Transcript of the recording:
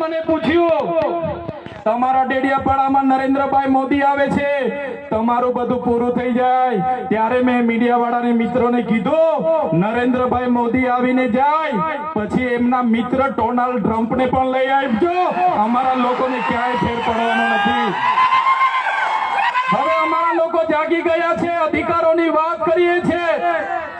મને પૂછ્યું, તમારા ડેડિયાપાડામાં નરેન્દ્રભાઈ મોદી આવે છે, તમારું બધું પૂરું થઈ જાય. ત્યારે મેં મીડિયા વાળાને મિત્રોને કીધું, નરેન્દ્રભાઈ મોદી આવીને જાય, પછી એમના મિત્ર ડોનાલ્ડ ટ્રમ્પને પણ લઈ આવજો. અમારા લોકોને ક્યાંય ફેર પડવાનો નથી. હવે અમારા લોકો જાગી ગયા છે, અધિકારોની વાત કરીએ છીએ.